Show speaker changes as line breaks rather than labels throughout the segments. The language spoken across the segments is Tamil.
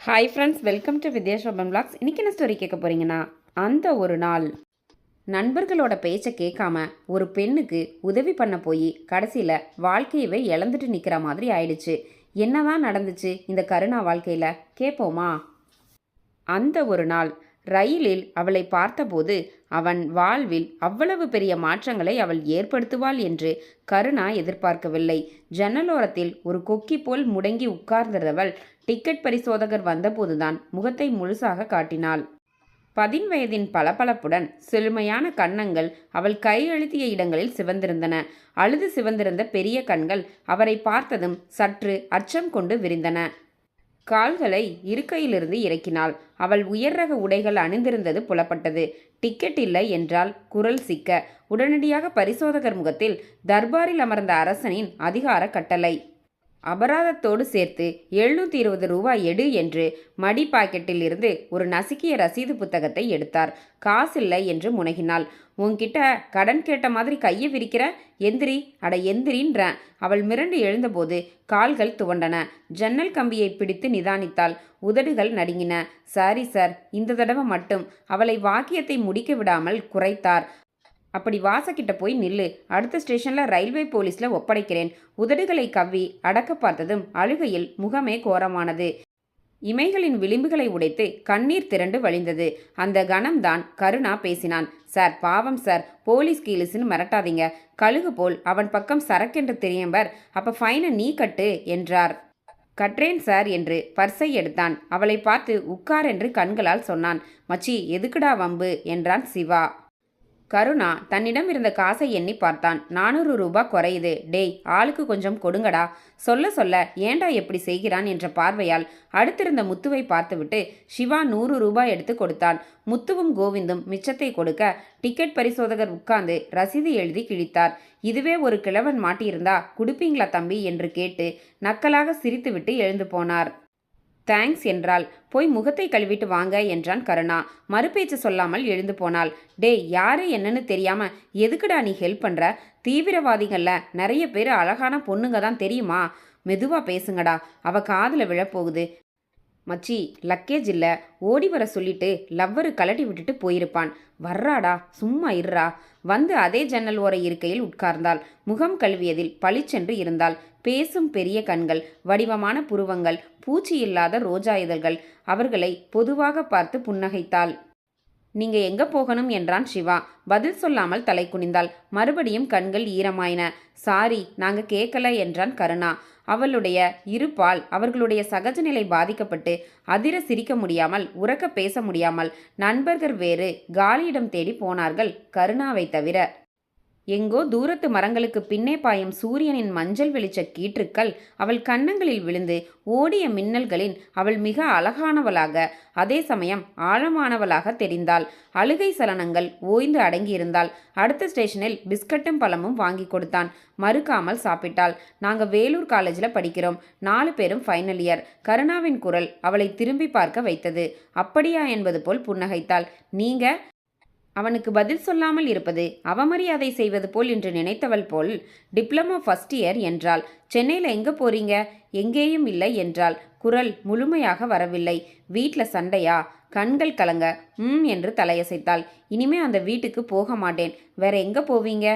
Hi friends welcome to Vidyasoban blogs இன்றைக்கி என்ன ஸ்டோரி கேட்க போகிறீங்கன்னா அந்த ஒரு நாள் நண்பர்களோட பேச்சை கேட்காம ஒரு பெண்ணுக்கு உதவி பண்ண போய் கடைசியில் வாழ்க்கையவே இழந்துட்டு நிற்கிற மாதிரி ஆயிடுச்சு. என்னதான் நடந்துச்சு இந்த கருணா வாழ்க்கையில்? கேட்போமா அந்த ஒரு நாள் ரயிலில் அவளை பார்த்தபோது அவன் வாழ்வில் அவ்வளவு பெரிய மாற்றங்களை அவள் ஏற்படுத்துவாள் என்று கருணா எதிர்பார்க்கவில்லை. ஜன்னலோரத்தில் ஒரு கொக்கி போல் முடங்கி உட்கார்ந்திருந்தவள் டிக்கெட் பரிசோதகர் வந்தபோதுதான் முகத்தை முழுசாக காட்டினாள். பதின் வயதின் பளபளப்புடன் செழுமையான கன்னங்கள் அவள் கையெழுத்திய இடங்களில் சிவந்திருந்தன. அழுது சிவந்திருந்த பெரிய கண்கள் அவரை பார்த்ததும் சற்று அச்சம் கொண்டு விரிந்தன. கால்களை இருக்கையிலிருந்து இறக்கினாள். அவள் உயர் ரக உடைகள் அணிந்திருந்தது புலப்பட்டது. டிக்கெட் இல்லை என்றால் குரல் சிக்க. உடனடியாக பரிசோதகர் முகத்தில் தர்பாரில் அமர்ந்த அரசனின் அதிகார கட்டளை. அபராதத்தோடு சேர்த்து எழுநூற்றி இருபது ரூபாய் எடு என்று மடி பாக்கெட்டில் இருந்து ஒரு நசுக்கிய ரசீது புத்தகத்தை எடுத்தார். காசில்லை என்று முனகினாள். உன்கிட்ட கடன் கேட்ட மாதிரி கையை விரிக்கிற? எந்திரி. அட எந்திரின்றேன். அவள் மிரண்டு எழுந்தபோது கால்கள் துவண்டன. ஜன்னல் கம்பியை பிடித்து நிதானித்தாள். உதடுகள் நடுங்கின. சாரி சார் இந்த தடவை மட்டும். அவளை வாக்கியத்தை முடிக்க விடாமல் குறைத்தார். அப்படி வாசக்கிட்ட போய் நில்லு. அடுத்த ஸ்டேஷனில் ரயில்வே போலீஸில் ஒப்படைக்கிறேன். உதடுகளை கவ்வி அடக்க பார்த்ததும் அழுகையில் முகமே கோரமானது. இமைகளின் விளிம்புகளை உடைத்து கண்ணீர் திரண்டு வழிந்தது. அந்த கணம்தான் கருணா பேசினான். சார் பாவம் சார். போலீஸ் கீலிஸ்ன்னு மிரட்டாதீங்க. கழுகு போல் அவன் பக்கம் சரக்கென்று தெரியம்பர் அப்ப ஃபைனை நீ கட்டு என்றார். கற்றேன் சார் என்று பர்ஸை எடுத்தான். அவளை பார்த்து உட்கார் என்று கண்களால் சொன்னான். மச்சி எதுக்குடா வம்பு? என்றான் சிவா. கருணா தன்னிடம் இருந்த காசை எண்ணி பார்த்தான். நானூறு ரூபா குறையுது. டேய் ஆளுக்கு கொஞ்சம் கொடுங்கடா. சொல்ல சொல்ல ஏண்டா எப்படி செய்கிறான்? என்ற பார்வையால் அடுத்திருந்த முத்துவை பார்த்துவிட்டு சிவா நூறு ரூபாய் எடுத்து கொடுத்தான். முத்துவும் கோவிந்தும் மிச்சத்தை கொடுக்க டிக்கெட் பரிசோதகர் உட்கார்ந்து ரசீது எழுதி கிழித்தார். இதுவே ஒரு கிழவன் மாட்டியிருந்தா குடுப்பீங்களா தம்பி? என்று கேட்டு நக்கலாக சிரித்துவிட்டு எழுந்து போனார். தேங்க்ஸ் என்றாள். போய் முகத்தை கழுவிட்டு வாங்க என்றான் கருணா. மறுபேச்சு சொல்லாமல் எழுந்து போனாள். டேய் யாரு என்னன்னு தெரியாம எதுக்குடா நீ ஹெல்ப் பண்ற? தீவிரவாதிகள்ல நிறைய பேர் அழகான பொண்ணுங்க தான் தெரியுமா? மெதுவா பேசுங்கடா. அவ காதில் விழப்போகுது. மச்சி லக்கேஜ் இல்லை. ஓடி வர சொல்லிட்டு லவ்வரு கலட்டி விட்டுட்டு போயிருப்பான். வர்றாடா சும்மா இருறா வந்து அதே ஜன்னல் ஓர இருக்கையில் உட்கார்ந்தாள். முகம் கழுவியதில் பளிச்சென்று இருந்தாள். பேசும் பெரிய கண்கள் வடிவமான புருவங்கள் பூச்சி இல்லாத ரோஜா இதழ்கள் அவர்களை பொதுவாக பார்த்து புன்னகைத்தாள். நீங்க எங்க போகணும் என்றான் சிவா. பதில் சொல்லாமல் தலை குனிந்தாள். மறுபடியும் கண்கள் ஈரமாயின. சாரி நாங்க கேட்கல என்றான் கருணா. அவளுடைய இருப்பால் அவர்களுடைய சகஜ நிலை பாதிக்கப்பட்டு அதிர சிரிக்க முடியாமல் உறக்க பேச முடியாமல் நண்பர்கள் வேறு காலியிடம் தேடி போனார்கள் கருணாவை தவிர. எங்கோ தூரத்து மரங்களுக்கு பின்னே பாயும் சூரியனின் மஞ்சள் வெளிச்ச கீற்றுக்கள் அவள் கன்னங்களில் விழுந்து ஓடிய மின்னல்களின் அவள் மிக அழகானவளாக அதே சமயம் ஆழமானவளாக தெரிந்தாள். அழுகை சலனங்கள் ஓய்ந்து அடங்கியிருந்தாள். அடுத்த ஸ்டேஷனில் பிஸ்கட்டும் பழமும் வாங்கி கொடுத்தான். மறுக்காமல் சாப்பிட்டாள். நாங்க வேலூர் காலேஜில் படிக்கிறோம். நாலு பேரும் ஃபைனல் இயர் கருணாவின் குரல் அவளை திரும்பி பார்க்க வைத்தது. அப்படியா என்பது போல் புன்னகைத்தாள். நீங்க அவனுக்கு பதில் சொல்லாமல் இருப்பது அவமரியாதை செய்வது போல் என்று நினைத்தவள் போல் டிப்ளமோ ஃபர்ஸ்ட் இயர் என்றாள். சென்னையில் எங்கே போறீங்க? எங்கேயும் இல்லை என்றாள். குரல் முழுமையாக வரவில்லை. வீட்டில் சண்டையா? கண்கள் கலங்க ம் என்று தலையசைத்தாள். இனிமே அந்த வீட்டுக்கு போக மாட்டேன். வேற எங்கே போவீங்க?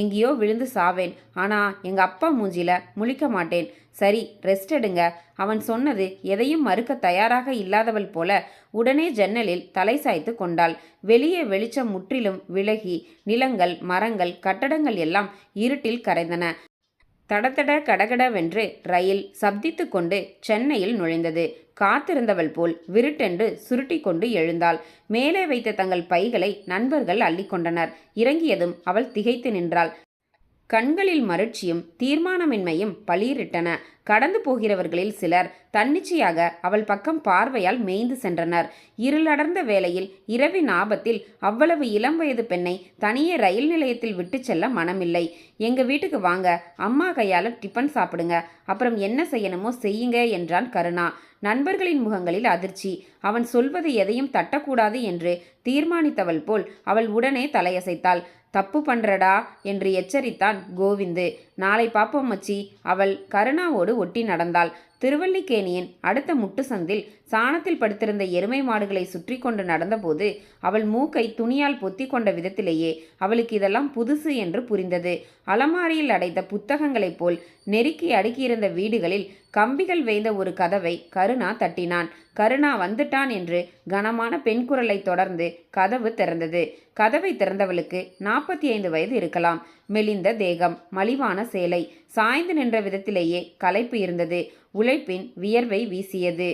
எங்கேயோ விழுந்து சாவேன். ஆனால் எங்கள் அப்பா மூஞ்சில முழிக்க மாட்டேன். சரி ரெஸ்ட் எடுங்க. அவன் சொன்னது எதையும் மறுக்க தயாராக இல்லாதவள் போல உடனே ஜன்னலில் தலை சாய்த்து கொண்டாள். வெளியே வெளிச்சம் முற்றிலும் விலகி நிலங்கள் மரங்கள் கட்டடங்கள் எல்லாம் இருட்டில் கரைந்தன. தடதட கடகடவென்று ரயில் சப்தித்து கொண்டு சென்னையில் நுழைந்தது. காத்திருந்தவள் போல் விருட்டென்று சுருட்டி கொண்டு எழுந்தாள். மேலே வைத்த தங்கள் பைகளை நண்பர்கள் அள்ளிக்கொண்டனர். இறங்கியதும் அவள் திகைத்து நின்றாள். கண்களில் மருட்சியும் தீர்மானமின்மையும் பளிரிட்டன. கடந்து போகிறவர்களில் சிலர் தன்னிச்சையாக அவள் பக்கம் பார்வையால் மேய்ந்து சென்றனர். இருளடர்ந்த வேளையில் இரவின் ஆபத்தில் அவ்வளவு இளம் வயது பெண்ணை தனியே ரயில் நிலையத்தில் விட்டு செல்ல மனமில்லை. எங்க வீட்டுக்கு வாங்க அம்மா கையால டிஃபன் சாப்பிடுங்க. அப்புறம் என்ன செய்யணுமோ செய்யுங்க என்றான் கருணா. நண்பர்களின் முகங்களில் அதிர்ச்சி. அவன் சொல்வது எதையும் தட்டக்கூடாது என்று தீர்மானித்தவள் போல் அவள் உடனே தலையசைத்தாள். தப்பு பண்றடா என்று எச்சரித்தான் கோவிந்து. நாளை பாப்போம் மச்சி. அவள் கருணாவோடு ஒட்டி நடந்தாள். திருவல்லிக்கேணியின் அடுத்த முட்டு சந்தில் சாணத்தில் படுத்திருந்த எருமை மாடுகளை சுற்றி கொண்டு நடந்தபோது அவள் மூக்கை துணியால் பொத்தி கொண்ட விதத்திலேயே அவளுக்கு இதெல்லாம் புதுசு என்று புரிந்தது. அலமாரியில் அடைத்த புத்தகங்களைப் போல் நெருக்கி அடுக்கியிருந்த வீடுகளில் கம்பிகள் வேய்ந்த ஒரு கதவை கருணா தட்டினான். கருணா வந்துட்டான் என்று கனமான பெண் குரலை தொடர்ந்து கதவு திறந்தது. கதவை திறந்தவளுக்கு நாற்பத்தி ஐந்து வயது இருக்கலாம். மெலிந்த தேகம் மலிவான சேலை சாய்ந்து நின்ற விதத்திலேயே களைப்பு இருந்தது. உழைப்பின் வியர்வை வீசியது.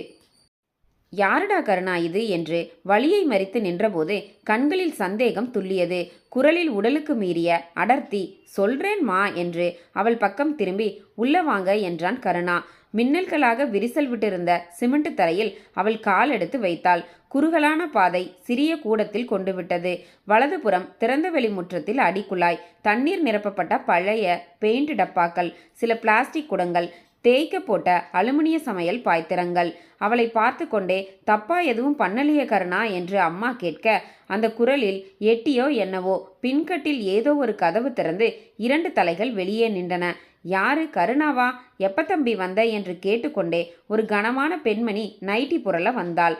யாருடா கருணா இது? என்று வழியை மறித்து நின்றபோது கண்களில் சந்தேகம் துள்ளியது. குரலில் உடலுக்கு மீறிய அடர்த்தி சொல்றேன் மா என்று அவள் பக்கம் திரும்பி உள்ள வாங்க என்றான் கருணா. மின்னல்களாக விரிசல் விட்டிருந்த சிமெண்ட் தரையில் அவள் கால் எடுத்து வைத்தாள். குறுகலான பாதை சிறிய கூடத்தில் கொண்டு விட்டது. வலதுபுறம் திறந்தவெளி முற்றத்தில் அடிக்குழாய். தண்ணீர் நிரப்பப்பட்ட பழைய பெயிண்ட் டப்பாக்கள் சில பிளாஸ்டிக் குடங்கள் தேய்க்க போட்ட அலுமினிய சமையல் பாய்த்திரங்கள் அவளை பார்த்து கொண்டே தப்பா எதுவும் பண்ணலையே கருணா என்று அம்மா கேட்க அந்த குரலில் எட்டியோ என்னவோ? பின்கட்டில் ஏதோ ஒரு கதவு திறந்து இரண்டு தலைகள் வெளியே நின்றன. யாரு? கருணாவா? எப்ப தம்பி வந்த? என்று கேட்டுக்கொண்டே ஒரு கனமான பெண்மணி நைட்டி புரள வந்தாள்.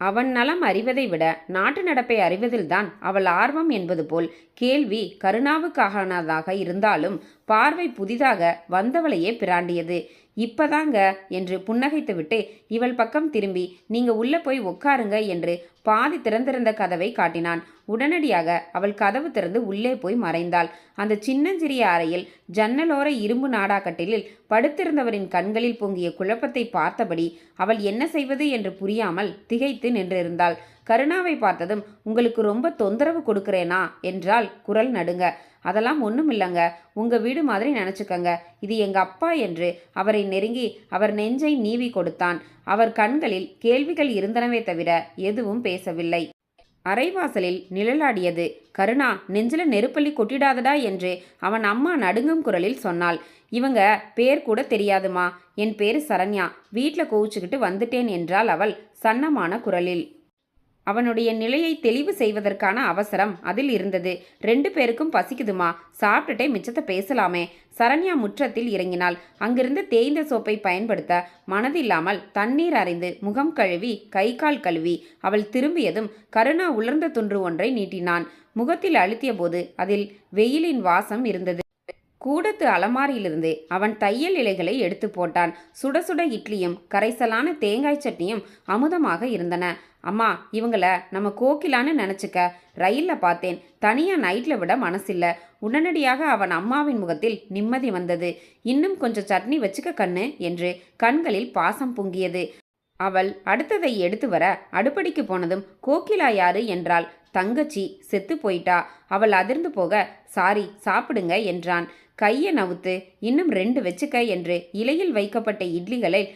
அவன் நலம் அறிவதை விட நாட்டு நடப்பை அறிவதில்தான் அவள் ஆர்வம் என்பது போல் கேள்வி கருணாவுக்காகனதாக இருந்தாலும் பார்வை புதிதாக வந்தவளையே பிராண்டியது. இப்பதாங்க? என்று புன்னகைத்துவிட்டு இவள் பக்கம் திரும்பி நீங்க உள்ள போய் உட்காருங்க என்று பாதி திறந்திருந்த கதவை காட்டினான். உடனடியாக அவள் கதவு திறந்து உள்ளே போய் மறைந்தாள். அந்த சின்னஞ்சிறிய அறையில் ஜன்னலோர இரும்பு நாடாக்கட்டிலில் படுத்திருந்தவரின் கண்களில் பொங்கிய குழப்பத்தை பார்த்தபடி அவள் என்ன செய்வது என்று புரியாமல் திகைத்து நின்றிருந்தாள். கருணாவை பார்த்ததும் உங்களுக்கு ரொம்ப தொந்தரவு கொடுக்கிறேனா? என்றால் குரல் நடுங்க அதெல்லாம் ஒன்றும் இல்லைங்க. உங்கள் வீடு மாதிரி நினச்சிக்கங்க. இது எங்கள் அப்பா என்று அவரை நெருங்கி அவர் நெஞ்சை நீவி கொடுத்தான். அவர் கண்களில் கேள்விகள் இருந்தனவே தவிர எதுவும் பேசவில்லை. அரைவாசலில் நிழலாடியது கருணா நெஞ்சில நெருப்பள்ளி கொட்டிடாதடா என்று அவன் அம்மா நடுங்கும் குரலில் சொன்னாள். இவங்க பேர் கூட தெரியாதுமா என் பேரு சரண்யா வீட்டில் கோவிச்சுக்கிட்டு வந்துட்டேன் என்றாள் அவள் சன்னமான குரலில். அவனுடைய நிலையை தெளிவு செய்வதற்கான அவசரம் அதில் இருந்தது. ரெண்டு பேருக்கும் பசிக்குதுமா? சாப்பிட்டுட்டே மிச்சத்தை பேசலாமே. சரண்யா முற்றத்தில் இறங்கினாள். அங்கிருந்து தேய்ந்த சோப்பை பயன்படுத்த மனதில்லாமல் தண்ணீர் அறிந்து முகம் கழுவி கை கால் கழுவி அவள் திரும்பியதும் கருணா உலர்ந்த துன்று ஒன்றை நீட்டினான். முகத்தில் அழுத்திய போது அதில் வெயிலின் வாசம் இருந்தது. கூடத்து அலமாரியிலிருந்து அவன் தையல் இலைகளை எடுத்து போட்டான். சுட சுட இட்லியும் கரைசலான தேங்காய் சட்னியும் அமுதமாக இருந்தன. அம்மா இவங்கள நம்ம கோக்கிலான்னு நினச்சிக்க. ரயிலில் பார்த்தேன். தனியாக நைட்டில் விட மனசில்ல. உடனடியாக அவன் அம்மாவின் முகத்தில் நிம்மதி வந்தது. இன்னும் கொஞ்சம் சட்னி வச்சுக்க கண்ணு என்று கண்களில் பாசம் பொங்கியது. அவள் அடுத்ததை எடுத்து வர அடுப்படிக்கு போனதும் கோகிலா யாரு? என்றாள். தங்கச்சி. செத்து போயிட்டா. அவள் அதிர்ந்து போக சாரி சாப்பிடுங்க என்றான். கையை நவுத்து இன்னும் ரெண்டு வச்சுக்க என்று இலையில் வைக்கப்பட்ட இட்லிகளை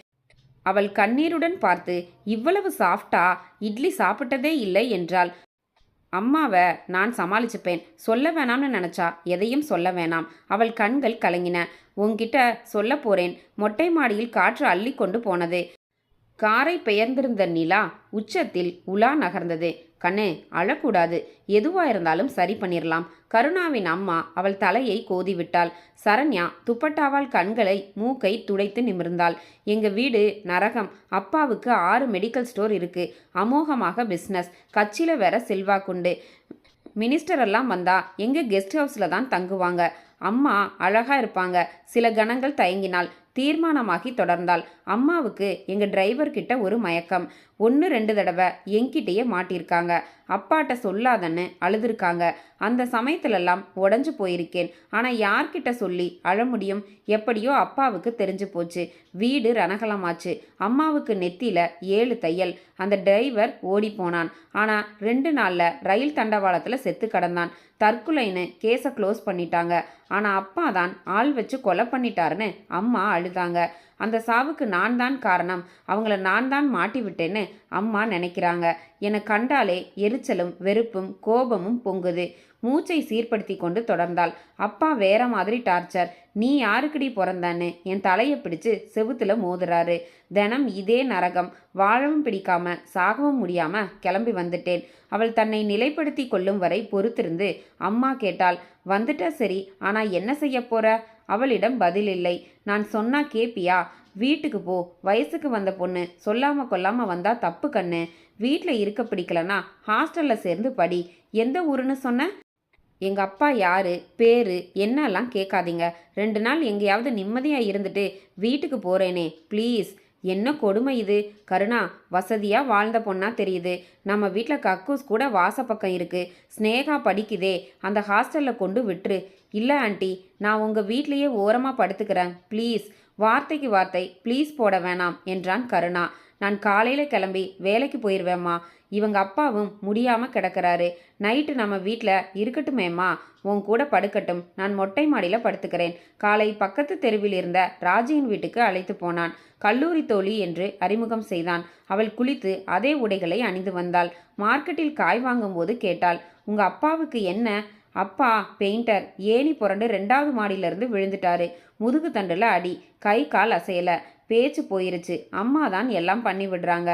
அவள் கண்ணீருடன் பார்த்து இவ்வளவு சாஃப்டா? இட்லி சாப்பிட்டதே இல்லை என்றாள். அம்மாவை நான் சமாளிச்சுப்பேன். சொல்ல வேணாம்னு நினச்சா எதையும் சொல்ல வேணாம். அவள் கண்கள் கலங்கின. உன்கிட்ட சொல்ல போறேன். மொட்டை மாடியில் காற்று அள்ளி கொண்டு போனது. காரை பெயர்ந்திருந்த நிலா உச்சத்தில் உலா நகர்ந்தது. கண்ணு அழக்கூடாது. எதுவா இருந்தாலும் சரி பண்ணிரலாம். கருணாவின் அம்மா அவள் தலையை கோதிவிட்டாள். சரண்யா துப்பட்டாவால் கண்களை மூக்கை துடைத்து நிமிர்ந்தாள். எங்க வீடு நரகம். அப்பாவுக்கு ஆறு மெடிக்கல் ஸ்டோர் இருக்கு. அமோகமாக பிஸ்னஸ் கட்சியில வேற செல்வாக்குண்டு மினிஸ்டர் எல்லாம் வந்தா எங்க கெஸ்ட் ஹவுஸ்ல தான் தங்குவாங்க. அம்மா அழகா இருப்பாங்க. சில கணங்கள் தயங்கினாள். தீர்மானமாகி தொடர்ந்தாள் அம்மாவுக்கு எங்கள் டிரைவர் கிட்ட ஒரு மயக்கம். ஒன்று ரெண்டு தடவை என்கிட்டயே மாட்டியிருக்காங்க அப்பாட்ட சொல்லாதன்னு அழுதுருக்காங்க. அந்த சமயத்திலெல்லாம் உடஞ்சு போயிருக்கேன். ஆனால் யார்கிட்ட சொல்லி அழ முடியும்? எப்படியோ அப்பாவுக்கு தெரிஞ்சு போச்சு. வீடு ரணகலமாச்சு. அம்மாவுக்கு நெத்தியில் ஏழு தையல். அந்த டிரைவர் ஓடி போனான் ஆனால் ரெண்டு நாளில் ரயில் தண்டவாளத்தில் செத்து கிடந்தான். தற்கொலைன்னு கேஸை க்ளோஸ் பண்ணிட்டாங்க. ஆனால் அப்பா தான் ஆள் வச்சு கொலை பண்ணிட்டாருன்னு அம்மா அழுதாங்க. அந்த சாவுக்கு நான் தான் காரணம். அவங்கள நான் தான் மாட்டி விட்டேன்னு அம்மா நினைக்கிறாங்க. என்னை கண்டாலே எரிச்சலும் வெறுப்பும் கோபமும் பொங்குது. மூச்சை சீர்படுத்தி கொண்டு தொடர்ந்தாள். அப்பா வேற மாதிரி டார்ச்சர். நீ யாருக்குடி பிறந்தான்னு? என் தலையை பிடிச்சு செவுத்துல மோதுறாரு. தினம் இதே நரகம். வாழவும் பிடிக்காம சாகவும் முடியாம கிளம்பி வந்துட்டேன். அவள் தன்னை நிலைப்படுத்தி கொள்ளும் வரை பொறுத்திருந்து அம்மா கேட்டாள் வந்துட்டா சரி ஆனா என்ன செய்ய போற? அவளிடம் பதில் இல்லை நான் சொன்னா கேப்பியா? வீட்டுக்கு போ. வயசுக்கு வந்த பொண்ணு. சொல்லாம கொல்லாம வந்தா தப்பு கண்ணு. வீட்டில் இருக்க பிடிக்கலனா ஹாஸ்டல்ல சேர்ந்து படி. எந்த ஊருன்னு சொன்ன? எங்கள் அப்பா யாரு? பேரு? என்னெல்லாம் கேட்காதீங்க. ரெண்டு நாள் எங்கேயாவது நிம்மதியாக இருந்துட்டு வீட்டுக்கு போகிறேனே ப்ளீஸ். என்ன கொடுமை இது? கருணா வசதியாக வாழ்ந்த பொண்ணா தெரியுது. நம்ம வீட்டில் கக்கூஸ் கூட வாசப்பக்கம் இருக்கு. ஸ்னேகா படிக்குதே அந்த ஹாஸ்டலில் கொண்டு விட்டுரு. இல்லை ஆண்டி நான் உங்கள் வீட்லேயே ஓரமாக படுத்துக்கிறேன். ப்ளீஸ் வார்த்தைக்கு வார்த்தை ப்ளீஸ் போட வேணாம் என்றான் கருணா. நான் காலையில் கிளம்பி வேலைக்கு போயிடுவேம்மா இவங்க அப்பாவும் முடியாமல் கிடக்கிறாரு. நைட்டு நம்ம வீட்டில் இருக்கட்டுமேம்மா உன் கூட படுக்கட்டும் நான் மொட்டை மாடியில் படுத்துக்கிறேன். காலை பக்கத்து தெருவில் இருந்த ராஜியின் வீட்டுக்கு அழைத்து போனான். கல்லூரி தோழி என்று அறிமுகம் செய்தான். அவள் குளித்து அதே உடைகளை அணிந்து வந்தாள். மார்க்கெட்டில் காய் வாங்கும்போது கேட்டாள் உங்க அப்பாவுக்கு என்ன? அப்பா பெயிண்டர் ஏணி புரண்டு ரெண்டாவது மாடியிலிருந்து விழுந்துட்டாரு. முதுகு தண்டில் அடி கை கால் அசையல. பேச்சு போயிருச்சு. அம்மா தான் எல்லாம் பண்ணி விடுறாங்க.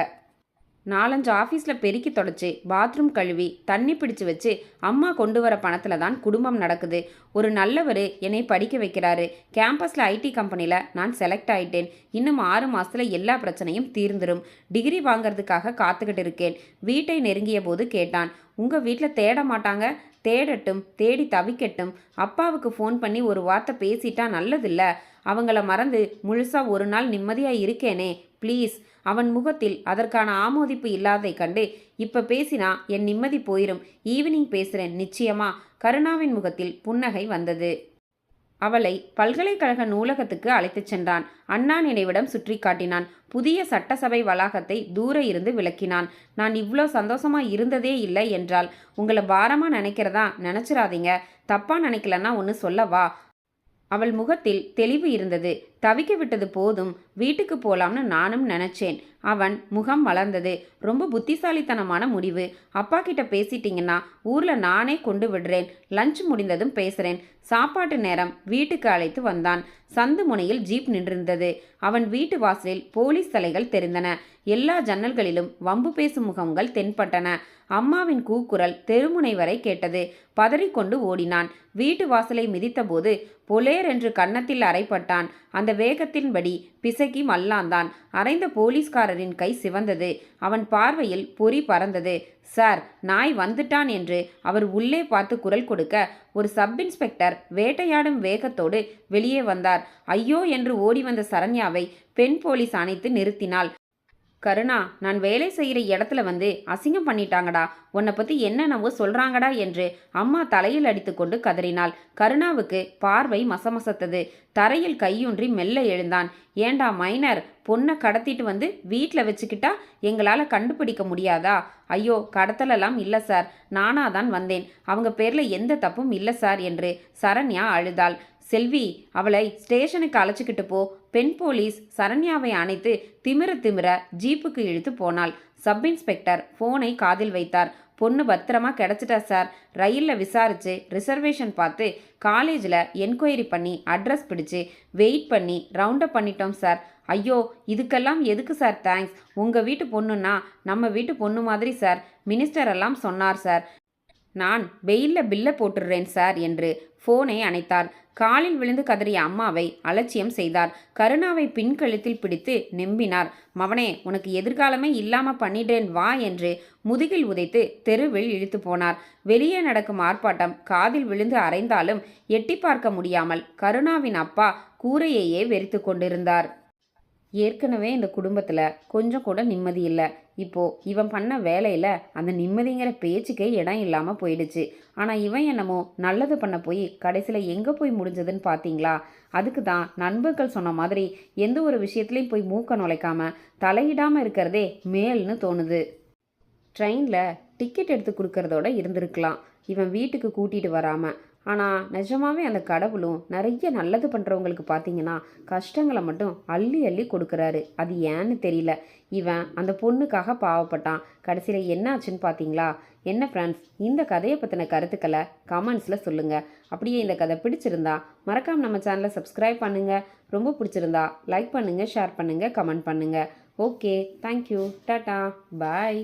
நாலஞ்சு ஆஃபீஸில் பெருக்கி தொடச்சி பாத்ரூம் கழுவி தண்ணி பிடிச்சு வச்சு அம்மா கொண்டு வர பணத்தில் தான் குடும்பம் நடக்குது. ஒரு நல்லவர் என்னை படிக்க வைக்கிறாரு. கேம்பஸில் ஐடி கம்பெனியில் நான் செலக்ட் ஆயிட்டேன். இன்னும் ஆறு மாதத்தில் எல்லா பிரச்சனையும் தீர்ந்துரும். டிகிரி வாங்குறதுக்காக காத்துக்கிட்டு இருக்கேன். வீட்டை நெருங்கிய போது கேட்டான். உங்கள் வீட்டில் தேட மாட்டாங்க. தேடட்டும் தேடி தவிக்கட்டும். அப்பாவுக்கு ஃபோன் பண்ணி ஒரு வார்த்தை பேசிட்டா நல்லதில்ல. அவங்கள மறந்து முழுசாக ஒரு நாள் நிம்மதியாக இருக்கேனே ப்ளீஸ். அவன் முகத்தில் அதற்கான ஆமோதிப்பு இல்லாதை கண்டு இப்ப பேசினா என் நிம்மதி போயிரும். ஈவினிங் பேசுறேன். நிச்சயமா. கருணாவின் முகத்தில் புன்னகை வந்தது. அவளை பல்கலைக்கழக நூலகத்துக்கு அழைத்துச் சென்றான். அண்ணா நினைவிடம் சுற்றி காட்டினான். புதிய சட்டசபை வளாகத்தை தூர இருந்து விளக்கினான். நான் இவ்வளோ சந்தோஷமா இருந்ததே இல்லை என்றால் உங்களை பாரமா நினைக்கிறதா? நினைச்சிடாதீங்க தப்பா நினைக்கலன்னா ஒன்று சொல்லவா அவள் முகத்தில் தெளிவு இருந்தது. தவிக்க விட்டது போதும் வீட்டுக்கு போலாம்னு நானும் நினைச்சேன். அவன் முகம் வளர்ந்தது. ரொம்ப புத்திசாலித்தனமான முடிவு. அப்பா கிட்ட பேசிட்டீங்கன்னா ஊர்ல நானே கொண்டு விடுறேன். லஞ்ச் முடிந்ததும் பேசுறேன். சாப்பாட்டு நேரம் வீட்டுக்கு அழைத்து வந்தான். சந்து முனையில் ஜீப் நின்றிருந்தது. அவன் வீட்டு வாசலில் போலீஸ் தலைகள் தெரிந்தன. எல்லா ஜன்னல்களிலும் வம்பு பேசும் முகங்கள் தென்பட்டன. அம்மாவின் கூக்குரல் தெருமுனை வரை கேட்டது. பதறிக்கொண்டு ஓடினான். வீட்டு வாசலை மிதித்தபோது பொலேர் என்று கன்னத்தில் அறைப்பட்டான். அந்த வேகத்தின்படி பிசகி மல்லாந்தான் அரைந்த போலீஸ்காரரின் கை சிவந்தது. அவன் பார்வையில் பொறி பறந்தது. சார் நாய் வந்துட்டான் என்று அவர் உள்ளே பார்த்து குரல் கொடுக்க ஒரு சப் இன்ஸ்பெக்டர் வேட்டையாடும் வேகத்தோடு வெளியே வந்தார். ஐயோ என்று ஓடி வந்த சரண்யாவை பெண் போலீஸ் அணைத்து நிறுத்தினாள். கருணா நான் வேலை செய்கிற இடத்துல வந்து அசிங்கம் பண்ணிட்டாங்கடா. உன்னை பற்றி என்னென்னவோ சொல்கிறாங்கடா என்று அம்மா தலையில் அடித்துக்கொண்டு கதறினாள். கருணாவுக்கு பார்வை மசமசத்தது. தரையில் கையூன்றி மெல்ல எழுந்தான். ஏண்டா மைனர் பொண்ணை கடத்திட்டு வந்து வீட்டில் வச்சுக்கிட்டா எங்களால் கண்டுபிடிக்க முடியாதா? ஐயோ கடத்தலெல்லாம் இல்லை சார். நானாக தான் வந்தேன். அவங்க பேரில் எந்த தப்பும் இல்லை சார் என்று சரண்யா அழுதாள். செல்வி அவளை ஸ்டேஷனுக்கு அழைச்சிக்கிட்டு போ. பெண் போலீஸ் சரண்யாவை அணைத்து திமிர திமிர ஜீப்புக்கு இழுத்து போனாள். சப் இன்ஸ்பெக்டர் ஃபோனை காதில் வைத்தார். பொண்ணு பத்திரமா கிடச்சிட்டா சார். ரயிலில் விசாரிச்சு ரிசர்வேஷன் பார்த்து காலேஜில் என்கொயரி பண்ணி அட்ரஸ் பிடிச்சு வெயிட் பண்ணி ரவுண்டப் பண்ணிட்டோம் சார். ஐயோ இதுக்கெல்லாம் எதுக்கு சார் தேங்க்ஸ் உங்கள் வீட்டு பொண்ணுன்னா நம்ம வீட்டு பொண்ணு மாதிரி சார். மினிஸ்டர் எல்லாம் சொன்னார் சார். நான் வெயிலில் பில்லை போட்டுடுறேன் சார் என்று ஃபோனை அணைத்தார். காலில் விழுந்து கதறிய அம்மாவை அலட்சியம் செய்தார். கருணாவை பின்கழுத்தில் பிடித்து நெம்பினார். மவனே உனக்கு எதிர்காலமே இல்லாம பண்ணிடுறேன் வா என்று முதுகில் உதைத்து தெருவில் இழுத்து போனார். வெளியே நடக்கும் ஆர்ப்பாட்டம் காதில் விழுந்து அரைந்தாலும் எட்டி பார்க்க முடியாமல் கருணாவின் அப்பா கூரையையே வெறித்து கொண்டிருந்தார். ஏற்கனவே இந்த குடும்பத்தில் கொஞ்சம் கூட நிம்மதி இல்லை. இப்போது இவன் பண்ண வேலையில் அந்த நிம்மதிங்கிற பேச்சுக்கே இடம் இல்லாமல் போயிடுச்சு. ஆனால் இவன் என்னமோ நல்லது பண்ண போய் கடைசியில் எங்கே போய் முடிஞ்சதுன்னு பார்த்தீங்களா அதுக்கு தான் நண்பர்கள் சொன்ன மாதிரி எந்த ஒரு விஷயத்துலையும் போய் மூக்க நுழைக்காம தலையிடாமல் இருக்கிறதே மேல்னு தோணுது. ட்ரெயினில் டிக்கெட் எடுத்து கொடுக்கறதோட இருந்திருக்கலாம். இவன் வீட்டுக்கு கூட்டிகிட்டு வராமல் ஆனால் நிஜமாவே அந்த கடவுளும் நிறைய நல்லது பண்ணுறவங்களுக்கு பார்த்தீங்கன்னா கஷ்டங்களை மட்டும் அள்ளி அள்ளி கொடுக்குறாரு. அது ஏன்னு தெரியல. இவன் அந்த பொண்ணுக்காக பாவப்பட்டான். கடைசியில் என்ன ஆச்சுன்னு பார்த்தீங்களா என்ன ஃப்ரெண்ட்ஸ் இந்த கதையை பற்றின கருத்துக்களை கமெண்ட்ஸில் சொல்லுங்கள் அப்படியே இந்த கதை பிடிச்சிருந்தா மறக்காமல் நம்ம சேனலை சப்ஸ்கிரைப் பண்ணுங்கள் ரொம்ப பிடிச்சிருந்தா லைக் பண்ணுங்கள் ஷேர் பண்ணுங்கள் கமெண்ட் பண்ணுங்கள் ஓகே தேங்க்யூ டாட்டா பாய்